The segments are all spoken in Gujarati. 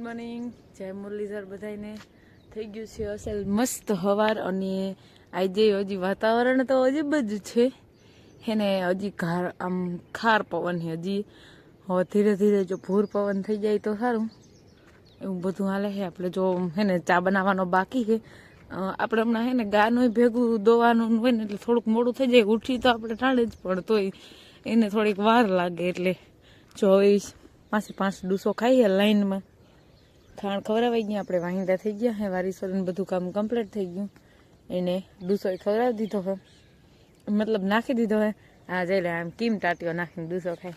Good morning. જય મુરલીધર બધાને થઈ ગયું છે અસલ મસ્ત હવાર અને આજે હજી વાતાવરણ તો અજીબ જ છે. એને હજી ખાર આમ ખાર પવન છે હજી. હવે ધીરે ધીરે જો ભૂર પવન થઈ જાય તો સારું. એવું બધું હાલે છે. આપણે જો હે ને ચા બનાવવાનો બાકી છે. આપણે હમણાં હે ને ગાનું ભેગું દોવાનું હોય ને એટલે થોડુંક મોડું થઈ જાય. ઉઠી તો આપણે ટાળે જ પણ તોય એને થોડીક વાર લાગે એટલે. જો હવે પાસે પાંચ ડૂસો ખાઈએ લાઈનમાં. ખાણ ખવડાવાઈ ગયા, આપણે વાહિંદા થઈ ગયા હે વારીસોરીને બધું કામ કમ્પ્લીટ થઈ ગયું. એને ડૂસો ખવડાવી દીધો હે. મતલબ નાખી દીધો હે. હા જઈ લે, આમ કીમ ટાટીઓ નાખીને ડૂસો ખાય.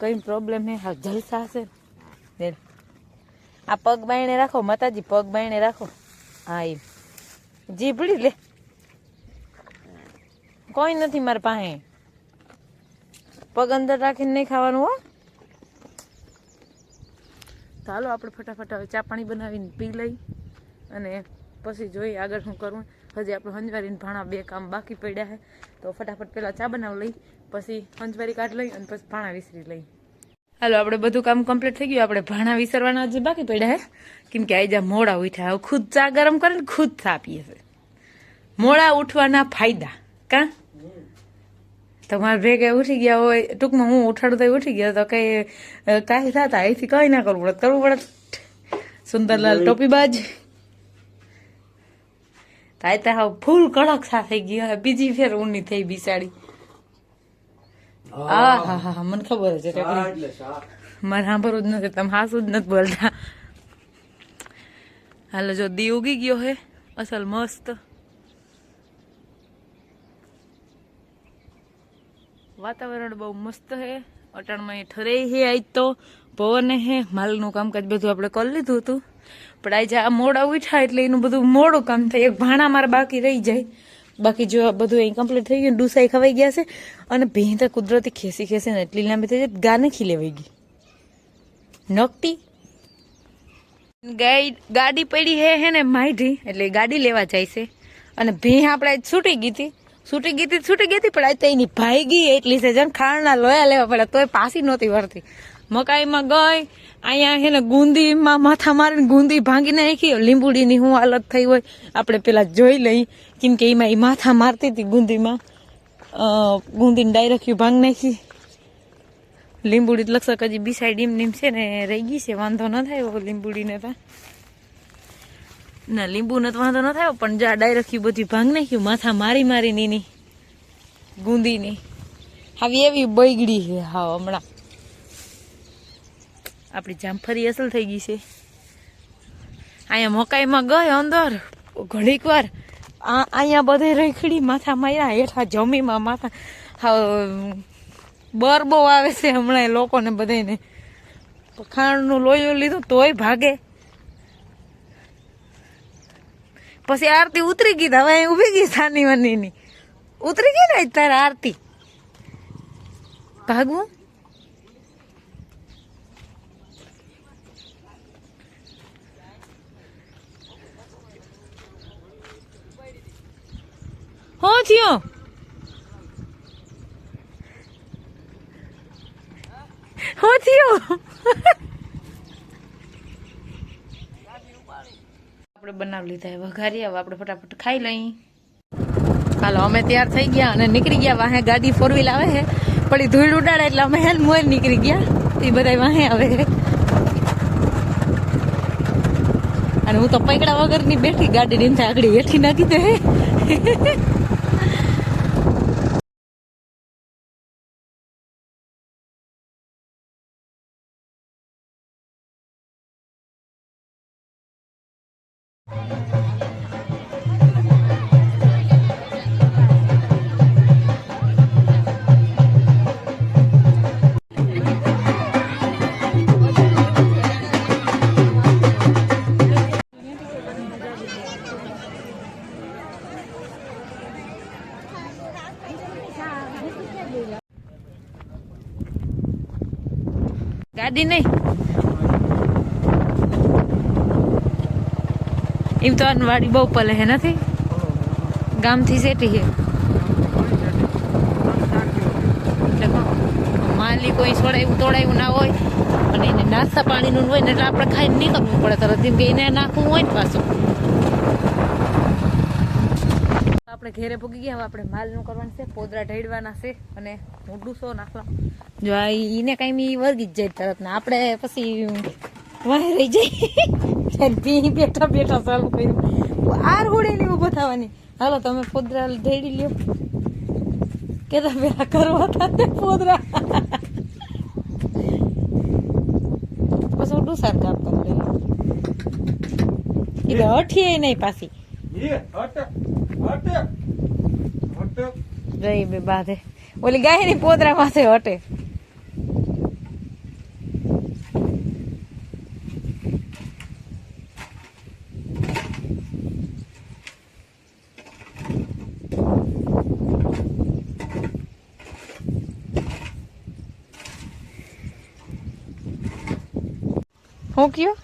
કંઈ પ્રોબ્લેમ હે? હા જલસા હશે. ને આ પગ બાયણે રાખો, માતાજી, પગ બાયણે રાખો. હા એમ જીભડી, લે. કોઈ નથી મારા પાસે. પગ અંદર રાખીને નહીં ખાવાનું, હો. તો હાલો આપણે ફટાફટ હવે ચા પાણી બનાવીને પી લઈ અને પછી જોઈએ આગળ શું કરવું. હજી આપણે હંજવારીને ભાણા બે કામ બાકી પડ્યા છે. તો ફટાફટ પહેલાં ચા બનાવી લઈ, પછી હંજવારી કાઢ લઈ અને પછી ભાણા વિસરી લઈ. હાલો, આપણે બધું કામ કમ્પ્લીટ થઈ ગયું. આપણે ભાણા વિસરવાના હજી બાકી પડ્યા છે. કેમ કે આઈજા મોડા ઉઠ્યા હવે ખુદ ચા ગરમ કરે ને ખુદ ચા પીએ છે. મોડા ઉઠવાના ફાયદા. કાં? તમારા ભેગે ઉઠી ગયા હોય ટૂંકમાં હું ઉઠાડું તો ઉઠી ગયા તો કઈ કાંઈ થતા અહીંથી કઈ ના કરવું પડે કરવું પડે સુંદરલાલ ટોપીબાજ. તાય તા હાવ ફૂલ કડક સા થઈ ગયો હવે બીજી ફેર ઊની થઈ બિસાડી. આ હા હા હા મને ખબર છે મારે સાંભળવું જ નથી તમે હાસું જ નથી બોલતા. હાલો જો દી ઉગી ગયો હે અસલ મસ્ત. વાતાવરણ બહુ મસ્ત હે. અટાણમાં ઠરે હે આજ તો. પવન હે. માલનું કામકાજ બધું આપણે કરી લીધું હતું. પણ આજે આ મોડા ઉઠ્યા એટલે એનું બધું મોડું કામ થાય. એક ભાણા મારે બાકી રહી જાય. બાકી જો આ બધું અહીં કમ્પ્લીટ થઈ ગયું ડુસાઈ ખવાઈ ગયા છે. અને ભેં તો કુદરતી ખેસી ખેસી ને એટલી લાંબી થઈ જાય, ગાને ખીલેવાઈ ગઈ. નકટી. ગાઈ ગાડી પડી હે હે ને માઈઢી એટલે ગાડી લેવા જાય છે. અને ભીં આપણે છૂટી ગઈ હતી. છૂટી ગઈ હતી, છૂટી ગઈ હતી, પણ આજ એની ભાઈ ગઈ એટલી છે જણ ખાણના લોયા લેવા પડે તોય પાસી નહોતી વળતી. મકાઈમાં ગઈ, અહીંયા છે ને ગુંદીમાં માથા મારીને ગુંદી ભાંગી નાખી, લીંબુડીની શું હાલત થઈ હોય, આપણે પેલા જોઈ લઈ, કેમ કે એમાં એ માથા મારતી હતી ગુંદીમાં. ગુંદીને ડાયરેક્ટ ભાંગ નાખી. લીંબુડી લક્ષક હજી બી સાઈડ એમ નીમ છે ને, રહી ગઈ છે, વાંધો ન થાય લીંબુડીને તો. ના લીંબુ ને તો વાંધો ન થયો, પણ જા, ડાયરેક્ટ બધી ભાંગ નાખ્યું, માથા મારી મારી નીની ગુંદીની. આવી એવી બગડી છે હા હમણાં. આપણી જામફળી અસલ થઈ ગઈ છે. અહીંયા મકાઈમાં ગઈ અંદર, ઘડીક વાર. અહીંયા બધે રખડી માથા માર્યા, હેઠા જમીમાં માથા. હા બર બહુ આવે છે હમણાં લોકોને બધાને ખાંડનું લોહીઓ લીધું તોય ભાગે. પછી આરતી ઉતરી ગઈ હવે અહીં ઊભી ગઈ સાની વનીની. ઉતરી ગઈ ને અત્યારે આરતી. ભાગવું? હો થયો હો થયો આપણે બનાવી લીધા વઘારી હવે આપણે ફટાફટ ખાઈ લઈ હાલો, અમે તૈયાર થઈ ગયા અને નીકળી ગયા. વાહે ગાડી ફોર વ્હીલ આવે છે, પણ ધૂળ ઉડાડે એટલે અમે હેલ મોર નીકળી ગયા. એ બધા વાહે આવે અને હું તો પૈકડા વગરની બેઠી, ગાડી ની આગળ હેઠી નાખી દે ગાડી નહીં એમ તો વાડી બહુ પલે હે નથી? ગામથી સેટી હે. મારે કોઈ છોડાયું તોડાયું ના હોય, અને એને નાસ્તા પાણીનું હોય ને એટલે આપણે ખાઈને નીકળવું પડે તરત. જેમ કે એને નાખવું હોય ને પાછું. આપણે ઘેરે પૂગી ગયા, હવે આપણે માલનું કરવાનું છે, પોદરા ઢેડવાના છે, અને મોઢું સો નાખવા. જો આ એને કાંઈ વર્ગી જ જાય તરત ને. આપણે પછી વાહ રહી જાય ભી બેઠા બેઠા ચાલુ કર્યું. આર હોડે ની ઊભો થવાની. હાલો તમે પોદરા ઢેડી લ્યો. કેતા પેલા કરવા હતા પોદરા પછી હું ડુસાર કામ કરી લઈ એટલે અઠીએ નહીં પાછી. રહી બે બાધે. ઓલી ગાયની પોદરા પાસે હટે. હું કયો?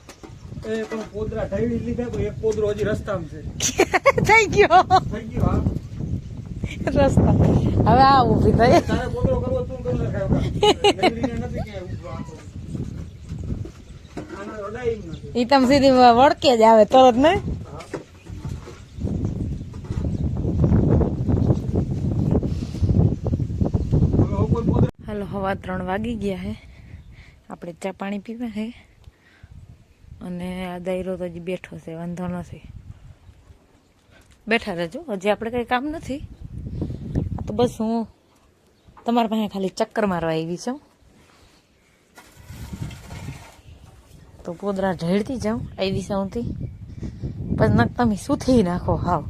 એ પણ પોદરા ઢળી લીધા તો એક પોદરો હજી રસ્તામાં છે. થઈ ગયો. થઈ ગયો હા. રસ્તા. હવે આ ઊભી થઈ. તારે પોદરો કરવો તું કરી નાખાય ગંદરીને નથી કે ઊભો આખો. આને અડાય એમ નથી. ઈ તમ સીધી વળકે જ આવે તરત ને? હવે હવે કોઈ પોદરો હાલો હવા ત્રણ વાગી ગયા હે. આપણે ચા પાણી પીવા હે. અને આ દાયરો તો હજી બેઠો છે, વાંધો નથી. બેઠા રહેજો, હજી આપણે કંઈ કામ નથી. તો બસ હું તમારા પાસે ખાલી ચક્કર મારવા આવી છું. તો પોદરા ઢેળતી જાઉં આવી સાઉથી પછી નક તમે સુથી નાખો, હાવ.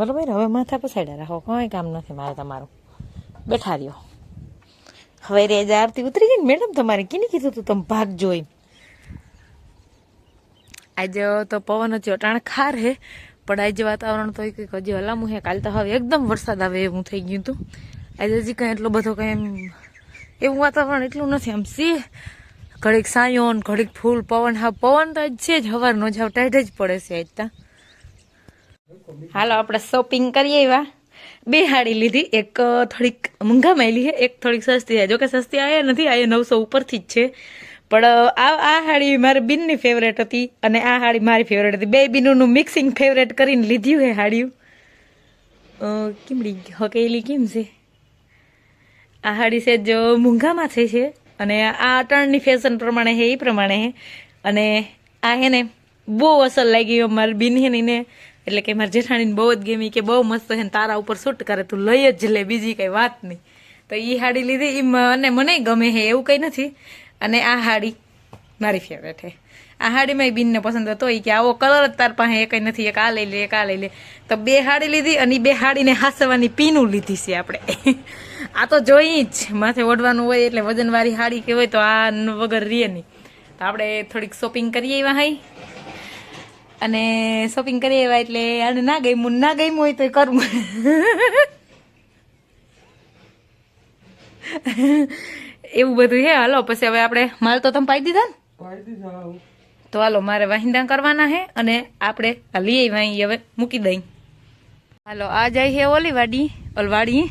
બરોબર? હવે માથા પસાડ્યા રાખો કોઈ કામ નથી મારે તમારું. બેઠા રહ્યો. હવે રેજ આરતી ઉતરી ગઈ ને મેડમ, તમારે કીને કીધું તું તમે ભાગ જોઈ? આજે તો પવન જ અટાણ ખાર હે, પણ આજે વાતાવરણ તો કંઈક હજી હલામું હે. કાલે તો હવે એકદમ વરસાદ આવે એવું થઈ ગયું હતું. આજે હજી કંઈ એટલો બધો કંઈ એમ, એવું વાતાવરણ એટલું નથી. આમ સી, ઘડીક સાયોન ઘડીક ફૂલ પવન. હા, પવન તો આજ છે જ. હવારનો જ જાવ ટાઈટ જ પડે છે આજ ત્યાં હાલો, આપણે શોપિંગ કરીએ એવા. બે હાડી લીધી. એક થોડીક મૂંઘામાં આવેલી છે. એક થોડીક સસ્તી જો કે સસ્તી આવ્યા નથી, આ નવસો ઉપરથી જ છે. પણ આ આ હાડી મારી બિનની ફેવરેટ હતી અને આ હાડી મારી ફેવરેટ હતી. બે બિનુનું મિક્સિંગ ફેવરેટ કરીને લીધ્યું હે હાડિયું કેમડી હકેલી કેમ છે? આ હાડી છે જો મૂંઘામાં થઈ છે. અને આ અટણની ફેશન પ્રમાણે છે, એ પ્રમાણે છે. અને આ હે ને બહુ અસર લાગી મારી બિન હેની ને એને એટલે કે મારી જેઠાણીને બહુ જ ગમી કે બહુ મસ્ત છે તારા ઉપર શૂટ કરે, તું લઈ જ લે, બીજી કંઈ વાત નહીં. તો એ હાડી લીધી એ મને મને ગમે છે, એવું કંઈ નથી. અને આ હાડી મારી ફેવરેટ છે. આ હાડીમાં બિનને પસંદ હતો એ કે આવો કલર જ તાર પાસે એક નથી, એક આ લઈ લે, એક આ લઈ લે. તો બે હાડી લીધી અને બે હાડીને હાસવાની પીનું લીધી છે આપણે. આ તો જોઈ જ, માથે ઓઢવાનું હોય એટલે વજનવાળી હાડી કે હોય તો આ વગર રીએ નહીં. તો આપણે થોડીક શોપિંગ કરીએ એવા હાઈ. અને શોપિંગ કરીએ એવા એટલે આને ના ગમ્યું ના ગઈ હોય તો કરવું એવું બધું હે હાલો પછી હવે આપણે માલ તો તમે પાઈ દીધા ને. તો હાલો મારે વાહિંદા કરવાના છે અને આપણે આ લઈ વાહી હવે મૂકી દઈ હાલો આ જાય છે ઓલી વાડી ઓલવાડી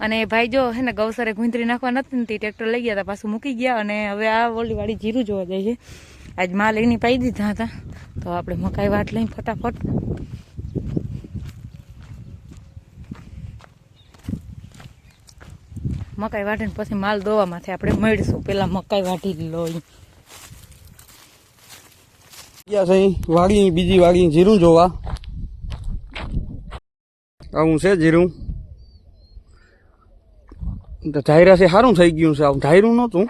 અને ભાઈ જો હે ને ગૌસરે ગુંતરી નાખવા નથી ને તે ટ્રેક્ટર લઈ ગયા હતા પાછું મૂકી ગયા અને હવે આ ઓલી વાડી જીરું જોવા જાય છે. આજ માલ એની પાઈ દીધા હતા. તો આપણે મકાઈ વાટ લઈ ફટાફટ. મકાઈ વાટીને પછી માલ દોવામાંથી આપણે મળીશું. પેલા મકાઈ વાટી લો વાડી બીજી વાડી જીરું જોવા. આવું છે જીરું. ધાયરા છે, સારું થઈ ગયું છે. આવું ધાયરું નહોતું.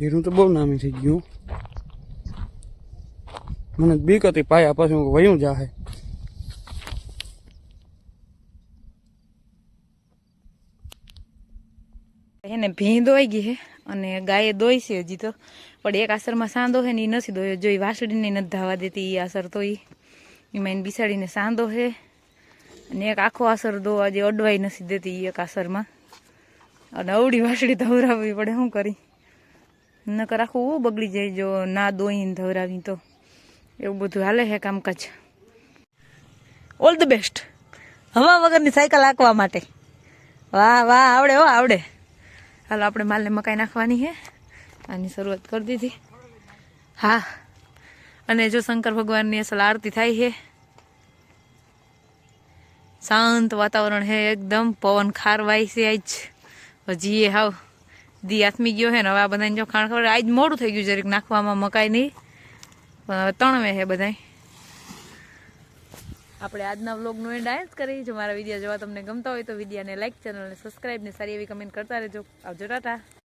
જીરું તો બહુ નામી થઈ ગયું. મને બીક હતી પાયા પછી વયું જાહે. એને ભીં દોઈ ગઈ હે અને ગાયે દોઈ છે હજી તો. પણ એક આસરમાં સાંધો હે ને એ નથી દોયો. જો એ વાસળીને નથી ધાવા દેતી એ આસર તો ઈ. એમાં એને બિસાડીને સાંધો હે. અને એક આખો આસર દોવા જે અડવાઈ નથી દેતી એક આસરમાં. અને અવડી વાસળી ધવરાવવી પડે, શું કરી? નકર આખું બગડી જાય જો ના દોઈને ધવરાવી તો. એવું બધું હાલે છે કામકાજ. ઓલ ધ બેસ્ટ હવા વગરની સાયકલ આંકવા માટે. વાહ વાહ, આવડે હો, આવડે. હાલો, આપણે માલને મકાઈ નાખવાની છે આની શરૂઆત કરી દીધી. હા. અને જો શંકર ભગવાનની અસલ આરતી થાય છે શાંત વાતાવરણ છે એકદમ. પવન ખારવાય છે આજ. હજી હાવ. દી આથમી ગયો હે ને હવે આ બધાને જો ખાણ ખબર આજ મોડું થઈ ગયું જરીક નાખવામાં મકાઈ નહીં. પણ હવે તણવે છે બધાય. આપણે આજના વ્લોગનું એન્ડ આય જ કરી જો મારા વીડિયો જોવા તમને ગમતા હોય તો વિડીયાને લાઇક ચેનલને સબસ્ક્રાઈબ ને સારી એવી કમેન્ટ કરતા રહેજો. આવજો, ટાટા.